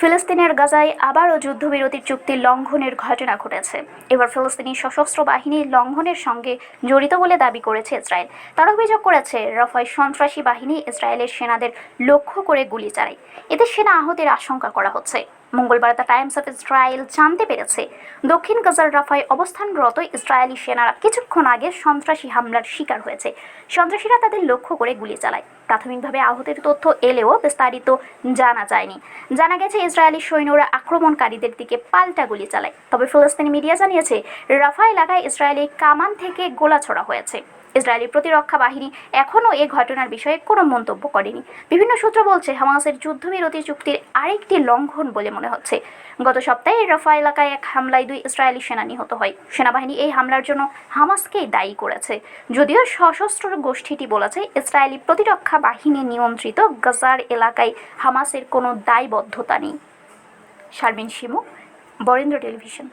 ফিলিস্তিনের গাজায় আবারও যুদ্ধবিরতির চুক্তি লঙ্ঘনের ঘটনা ঘটেছে। এবার ফিলিস্তিনি সশস্ত্র বাহিনী লঙ্ঘনের সঙ্গে জড়িত বলে দাবি করেছে ইসরায়েল। তারা অভিযোগ করেছে, রফায় সন্ত্রাসী বাহিনী ইসরায়েলের সেনাদের লক্ষ্য করে গুলি চালায়। এতে সেনা আহতের আশঙ্কা করা হচ্ছে। মঙ্গলবার দ্য টাইমস অফ ইসরায়েল জানতে পেরেছে। দক্ষিণ গাজার রাফায় অবস্থানরত ইসরায়েলি সেনারা কিছুক্ষণ আগে সন্ত্রাসী হামলার শিকার হয়েছে। সন্ত্রাসীরা তাদের লক্ষ্য করে গুলি চালায়। প্রাথমিকভাবে আহতের তথ্য এলেও বিস্তারিত জানা যায়নি। জানা গেছে, ইসরায়েলি সৈন্যরা আক্রমণকারীদের দিকে পাল্টা গুলি চালায়। তবে ফিলিস্তিনি মিডিয়া জানিয়েছে, রাফা এলাকায় ইসরায়েলি কামান থেকে গোলা ছোড়া হয়েছে। ইসরায়েলি প্রতিরক্ষা বাহিনী এখনও এ ঘটনার বিষয়ে কোনো মন্তব্য করেনি। বিভিন্ন সূত্র বলছে, হামাসের যুদ্ধবিরতি চুক্তির আরেকটি লঙ্ঘন বলে মনে হচ্ছে। গত সপ্তাহে রফা এলাকায় এক হামলায় দুই ইসরায়েলি সেনা নিহত হয়। সেনাবাহিনী এই হামলার জন্য হামাসকেই দায়ী করেছে। যদিও সশস্ত্র গোষ্ঠীটি বলেছে, ইসরায়েলি প্রতিরক্ষা বাহিনী নিয়ন্ত্রিত গাজার এলাকায় হামাসের কোনো দায়বদ্ধতা নেই। শারমিন শিমু, বরেন্দ্র টেলিভিশন।